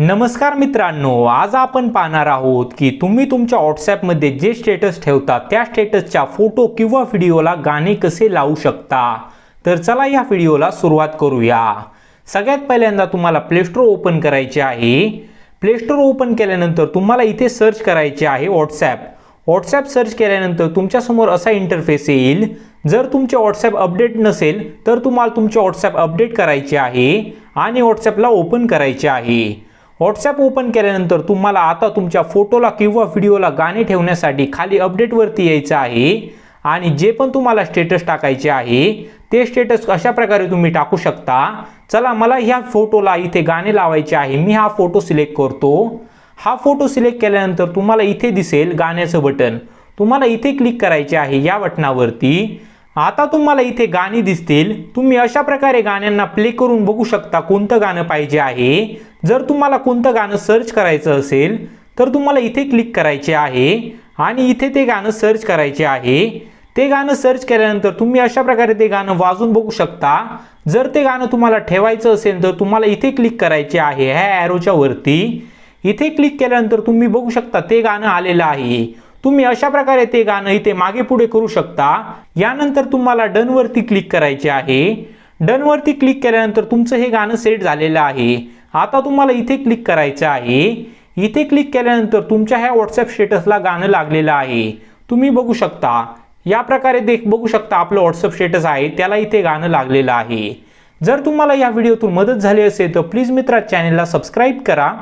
नमस्कार मित्रांनो आज आपण पाहणार आहोत की तुम्ही तुमच्या व्हॉट्सॲपमध्ये जे स्टेटस ठेवता त्या स्टेटसच्या फोटो किंवा व्हिडिओला गाणे कसे लावू शकता? तर चला या व्हिडिओला सुरुवात करूया. सगळ्यात पहिल्यांदा तुम्हाला प्लेस्टोर ओपन करायचे आहे. प्लेस्टोर ओपन केल्यानंतर तुम्हाला इथे सर्च करायचे आहे व्हॉट्सॲप व्हॉट्सॲप सर्च केल्यानंतर तुमच्यासमोर असा इंटरफेस येईल. जर तुमचे व्हॉट्सॲप अपडेट नसेल तर तुम्हाला तुमचे व्हॉट्सॲप अपडेट करायचे आहे आणि व्हॉट्सॲपला ओपन करायचे आहे. व्हॉट्सॲप ओपन केल्यानंतर तुम्हाला आता तुमच्या फोटोला किंवा व्हिडिओला गाणे ठेवण्यासाठी खाली अपडेटवरती यायचं आहे. आणि जे पण तुम्हाला स्टेटस टाकायचे आहे ते स्टेटस अशा प्रकारे तुम्ही टाकू शकता? चला मला ह्या फोटोला इथे गाणे लावायचे आहे. मी हा फोटो सिलेक्ट करतो. हा फोटो सिलेक्ट केल्यानंतर तुम्हाला इथे दिसेल गाण्याचं बटन तुम्हाला इथे क्लिक करायचे आहे या बटनावरती आता तुम्हाला इथे गाणी दिसतील. तुम्ही अशा प्रकारे गाण्यांना प्ले करून बघू शकता कोणतं गाणं पाहिजे आहे. जर तुम्हाला कोणतं गाणं सर्च करायचं असेल तर तुम्हाला इथे क्लिक करायचे आहे आणि इथे ते गाणं सर्च करायचे आहे. ते गाणं सर्च केल्यानंतर तुम्ही अशा प्रकारे ते गाणं वाजून बघू शकता. जर ते गाणं तुम्हाला ठेवायचं असेल तर तुम्हाला इथे क्लिक करायचे आहे. ह्या ॲरोच्या वरती. इथे क्लिक केल्यानंतर तुम्ही बघू शकता ते गाणं आलेलं आहे. तुम्ही अशा प्रकारे ते गाणं इथे मागे पुढे करू शकता. यानंतर तुम्हाला डनवरती क्लिक करायचे आहे. डनवरती क्लिक केल्यानंतर तुमचं हे गाणं सेट झालेलं आहे. आता तुम्हाला इथे क्लिक करायचं आहे. इथे क्लिक केल्यानंतर तुमच्या ह्या व्हॉट्सअप स्टेटसला गाणं लागलेलं आहे. तुम्ही बघू शकता. या प्रकारे देख बघू शकता आपलं व्हॉट्सअप स्टेटस आहे. त्याला इथे गाणं लागलेलं आहे. जर तुम्हाला या व्हिडिओतून मदत झाली असेल तर प्लीज मित्रा चॅनेलला सबस्क्राईब करा.